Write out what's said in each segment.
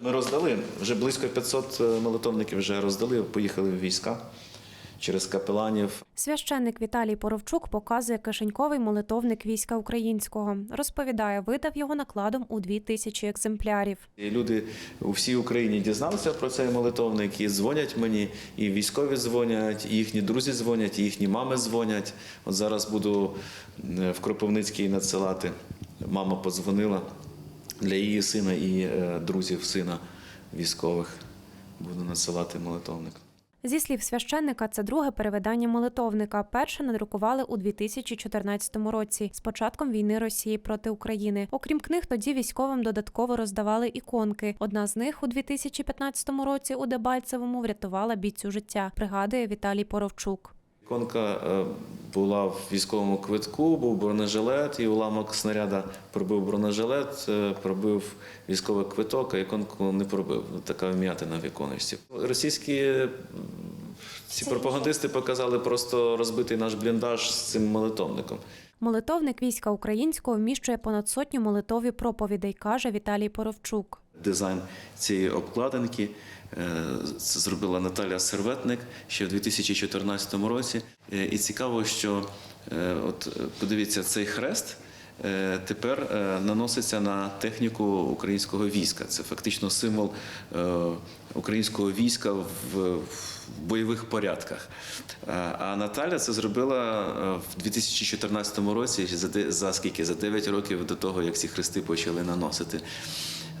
Ми роздали вже близько 500 молитовників вже роздали, поїхали в війська через капеланів. Священник Віталій Поровчук показує кишеньковий молитовник війська українського. Розповідає, видав його накладом у дві тисячі екземплярів. І люди у всій Україні дізналися про цей молитовник і дзвонять мені, і військові дзвонять, і їхні друзі дзвонять, і їхні мами дзвонять. От зараз буду е, в Кропивницький надсилати. Мама подзвонила для її сина і е, друзів сина військових. Буду надсилати молитовник. Зі слів священника, це друге перевидання молитовника. Перше надрукували у 2014 році з початком війни Росії проти України. Окрім книг, тоді військовим додатково роздавали іконки. Одна з них у 2015 році у Дебальцевому врятувала бійцю життя. Пригадує Віталій Поровчук. Іконка е, була в військовому квитку, був бронежилет, і уламок снаряда пробив бронежилет, е, пробив військовий квиток, а іконку не пробив. Така вм'ятина в іконочці. Російські ці пропагандисти показали просто розбитий наш бліндаж з цим молитовником. Молитовник війська українського вміщує понад сотню молитові проповідей, каже Віталій Поровчук. Дизайн цієї обкладинки е, це зробила Наталя Серветник ще в 2014 році. Е, І цікаво, що е, от подивіться, цей хрест тепер наноситься на техніку українського війська. Це фактично символ українського війська в бойових порядках. А Наталя це зробила в 2014 році, за скільки? За 9 років до того, як ці хрести почали наносити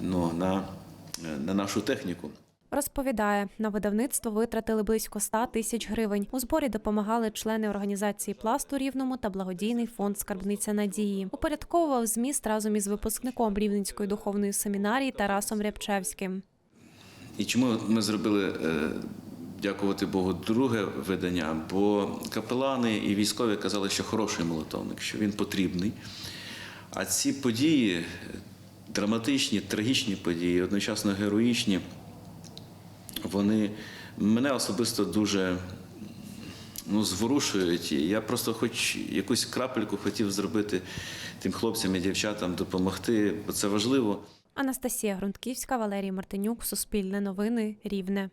ну, на, на нашу техніку. Розповідає, на видавництво витратили близько 100 тисяч гривень. У зборі допомагали члени організації «Пласт» у Рівному та благодійний фонд Скарбниця надії. Упорядковував зміст разом із випускником Рівненської духовної семінарії Тарасом Рябчевським. І чому ми зробили, е, дякувати Богу, друге видання? Бо капелани і військові казали, що хороший молитовник, що він потрібний. А ці події, драматичні, трагічні події, одночасно героїчні, вони мене особисто дуже ну, зворушують. Я просто хоч якусь крапельку хотів зробити тим хлопцям і дівчатам, допомогти, бо це важливо. Анастасія Грунтківська, Валерій Мартинюк, Суспільне новини, Рівне.